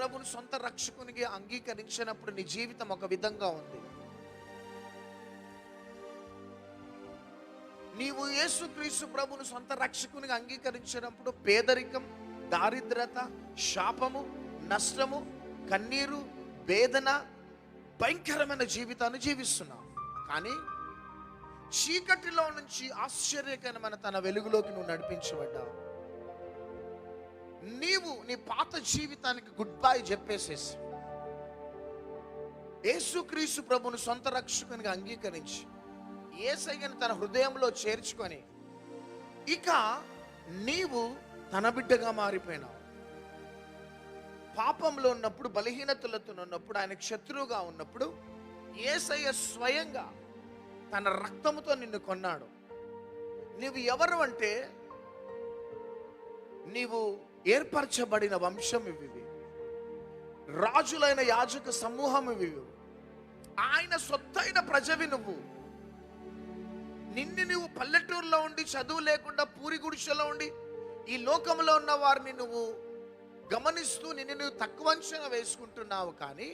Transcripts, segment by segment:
ప్రభుని సొంత రక్షకునిగా అంగీకరించినప్పుడు నీ జీవితం ఒక విధంగా ఉంది. నీవు యేసుక్రీస్తు ప్రభును సొంత రక్షకునిగా అంగీకరించినప్పుడు పేదరికం దారిద్రత శాపము నష్టము కన్నీరు వేదన భయంకరమైన జీవితాన్ని జీవిస్తున్నావు. కానీ చీకటిలో నుంచి ఆశ్చర్యకరమైన తన వెలుగులోకి నువ్వు నడిపించబడ్డావు. నీవు నీ పాత జీవితానికి గుడ్ బై చెప్పేసేసి యేసుక్రీస్తు ప్రభును సొంత రక్షకునిగా అంగీకరించి ఏసయ్యను తన హృదయంలో చేర్చుకొని ఇక నీవు తన బిడ్డగా మారిపోయినావు. పాపంలో ఉన్నప్పుడు బలహీనతలతో ఉన్నప్పుడు ఆయన శత్రువుగా ఉన్నప్పుడు ఏసయ్య స్వయంగా తన రక్తముతో నిన్ను కొన్నాడు. నీవు ఎవరు అంటే నీవు ఏర్పరచబడిన వంశం ఇవి రాజులైన యాజక సమూహం ఇవి ఆయన సొత్తైన ప్రజవి నువ్వు. నిన్ను నువ్వు పల్లెటూరులో ఉండి చదువు లేకుండా పూరి గుడిసెలో ఉండి ఈ లోకంలో ఉన్న వారిని నువ్వు గమనిస్తూ నిన్ను నువ్వు తక్కువ అంచనా వేసుకుంటున్నావు కానీ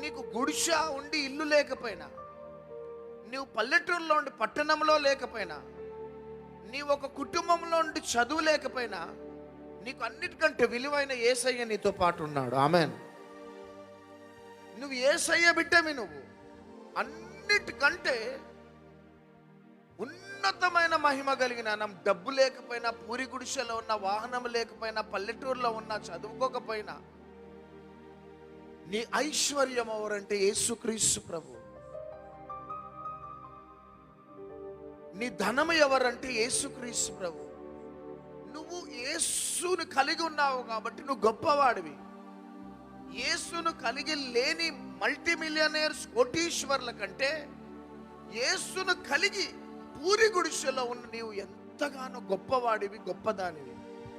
నీకు గుడిష ఉండి ఇల్లు లేకపోయినా నీవు పల్లెటూరులో ఉండి పట్టణంలో లేకపోయినా నీ ఒక కుటుంబంలో ఉండి చదువు లేకపోయినా నీకు అన్నిటికంటే విలువైన ఏసయ్య నీతో పాటు ఉన్నాడు. ఆమె నువ్వు ఏసయ్య బిడ్డవి నువ్వు. అన్నిటికంటే ఉన్నతమైన మహిమ కలిగిన మనం డబ్బు లేకపోయినా పూరి గుడిసెలో ఉన్న వాహనం లేకపోయినా పల్లెటూరులో ఉన్నా చదువుకోకపోయినా నీ ఐశ్వర్యం ఎవరంటే యేసుక్రీస్తు ప్రభు. నీ ధనం ఎవరంటే యేసుక్రీస్తు ప్రభు. నువ్వు యేసును కలిగి ఉన్నావు కాబట్టి నువ్వు గొప్పవాడివి. యేసును కలిగి లేని మల్టీ మిలియనర్స్ కోటీశ్వర్ల కంటే యేసును కలిగి పూరి గుడిసెలో ఉన్న నీవు ఎంతగానో గొప్పవాడివి గొప్పదానివి.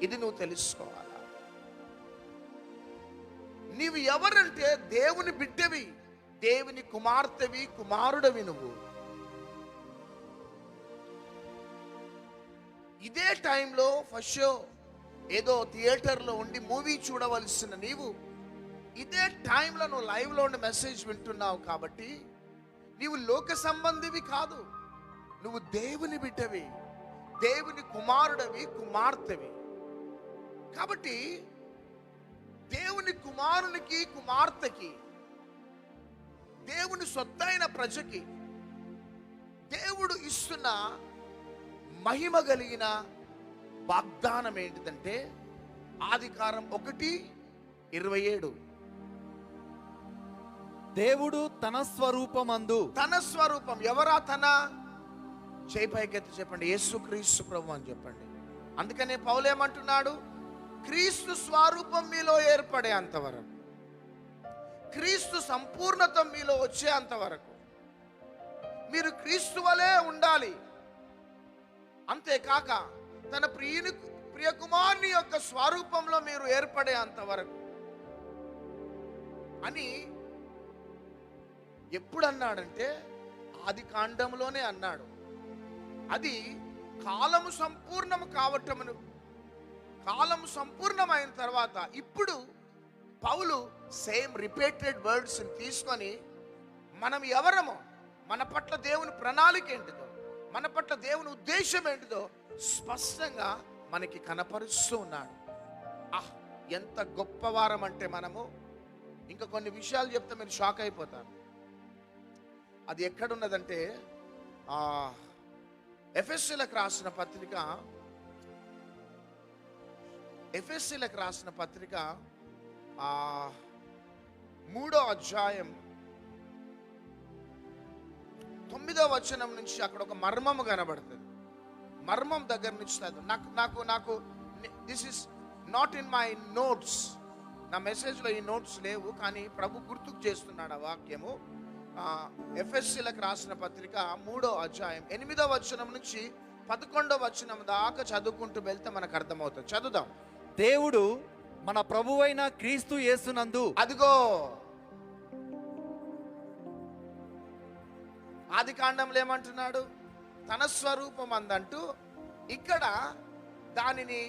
ఇది నువ్వు తెలుసుకోవాలా? నీవు ఎవరంటే దేవుని బిడ్డవి దేవుని కుమార్తెవి కుమారుడవి నువ్వు. ఇదే టైంలో ఫస్ట్ షో ఏదో థియేటర్లో ఉండి మూవీ చూడవలసిన నీవు ఇదే టైంలో నువ్వు లైవ్లో ఉండి మెసేజ్ వింటున్నావు కాబట్టి నీవు లోక సంబంధివి కాదు. నువ్వు దేవుని బిడ్డవి దేవుని కుమారుడవి కుమార్తెవి. కాబట్టి దేవుని కుమారునికి కుమార్తెకి దేవుని సొత్తైన ప్రజకి దేవుడు ఇస్తున్న మహిమ కలిగిన వాగ్దానం ఏంటిదంటే ఆదికారం ఒకటి ఇరవై ఏడు. దేవుడు తన స్వరూపమందు. తన స్వరూపం. ఎవరా తన? చేయి పైకెత్తి చెప్పండి. యేసుక్రీస్తు ప్రభు అని చెప్పండి. అందుకనే పౌలేమంటున్నాడు క్రీస్తు స్వరూపం మీలో ఏర్పడే అంతవరకు క్రీస్తు సంపూర్ణత మీలో వచ్చే అంతవరకు మీరు క్రీస్తు వలె ఉండాలి. అంతేకాక తన ప్రియుని ప్రియకుమారుని యొక్క స్వరూపంలో మీరు ఏర్పడే అంతవరకు అని ఎప్పుడు అన్నాడంటే ఆది కాండంలోనే అన్నాడు. అది కాలము సంపూర్ణము కావటమును కాలము సంపూర్ణమైన తర్వాత ఇప్పుడు పౌలు సేమ్ రిపీటెడ్ వర్డ్స్ని తీసుకొని మనం ఎవరమో? మన పట్ల దేవుని ప్రణాళిక ఏంటిదో మన పట్ల దేవుని ఉద్దేశం ఏంటిదో స్పష్టంగా మనకి కనపరుస్తూ ఉన్నాడు. ఆహ్ ఎంత గొప్పవారం అంటే మనము ఇంకా కొన్ని విషయాలు చెప్తే మీరు షాక్ అయిపోతారు. అది ఎక్కడున్నదంటే ఎఫ్ఎస్సీలకు రాసిన పత్రిక ఎఫ్ఎస్సీలకు రాసిన పత్రిక మూడో అధ్యాయం తొమ్మిదో వచనం నుంచి అక్కడ ఒక మర్మము కనబడుతుంది. మర్మం దగ్గర నుంచి చదువు. నాకు నాకు నాకు this is not in my notes నా మెసేజ్లో ఈ నోట్స్ లేవు కానీ ప్రభు గుర్తుకు చేస్తున్నాడు ఆ వాక్యము. ఎఫ్ఎస్సీలకు రాసిన పత్రిక మూడో అధ్యాయం ఎనిమిదో వచనం నుంచి పదకొండో వచనం దాకా చదువుకుంటూ వెళ్తే మనకు అర్థమవుతుంది. చదువుదాం. దేవుడు మన ప్రభువైన క్రీస్తు యేసునందు అదిగో ఆది కాండంలో ఏమంటున్నాడు? తన స్వరూపం అందంటూ ఇక్కడ దానిని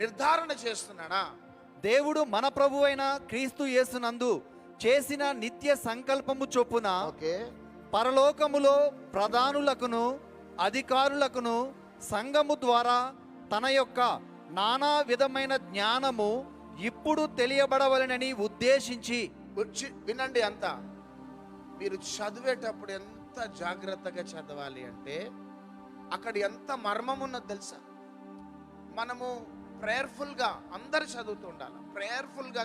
నిర్ధారణ చేస్తున్నాడా? దేవుడు మన ప్రభువైన క్రీస్తు యేసునందు చేసిన నిత్య సంకల్పము చొప్పున పరలోకములో ప్రధానులకును అధికారులకును సంఘము ద్వారా తన యొక్క నానా విధమైన జ్ఞానము ఇప్పుడు తెలియబడవలనని ఉద్దేశించి వినండి అంతా. మీరు చదివేటప్పుడు ఎంత జాగ్రత్తగా చదవాలి అంటే అక్కడ ఎంత మర్మం ఉన్నది తెలుసా? మనము ప్రేయర్ఫుల్గా అందరు చదువుతూ ఉండాలి. ప్రేయర్ఫుల్గా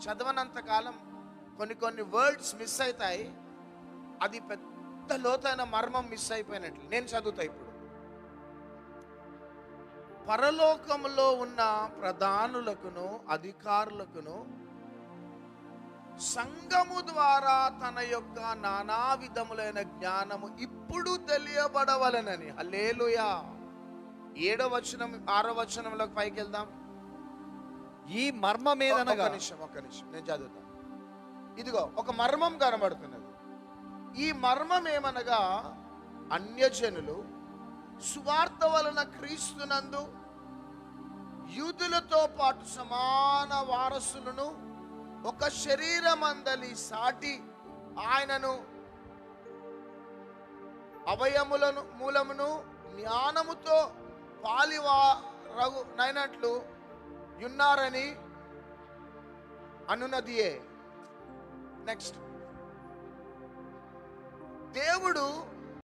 చదవనంత కాలం కొన్ని కొన్ని వర్డ్స్ మిస్ అవుతాయి అది పెద్ద లోతైన మర్మం మిస్ అయిపోయినట్లు. నేను చదువుతా ఇప్పుడు. పరలోకంలో ఉన్న ప్రధానులకును అధికారులకును సంఘము ద్వారా తన యొక్క నానా విధములైన జ్ఞానము ఇప్పుడు తెలియబడవలనని. హల్లేలుయా. ఏడో వచనం ఆరో వచనంలోకి పైకి వెళ్దాం. ఈ మర్మమేదనగా ఒక నిమిషం ఒక నిమిషం. నేను చదువుతాను ఇదిగో ఒక మర్మం కనబడుతున్నది. ఈ మర్మం ఏమనగా అన్యజనులు సువార్త వలన క్రీస్తునందు యూదులతో పాటు సమాన వారసులను ఒక శరీరమందలి సాటి ఆయనను అవయములను మూలమును జ్ఞానముతో పాలివారగునైనట్లు ఉన్నారని అనునదియే. నెక్స్ట్ దేవుడు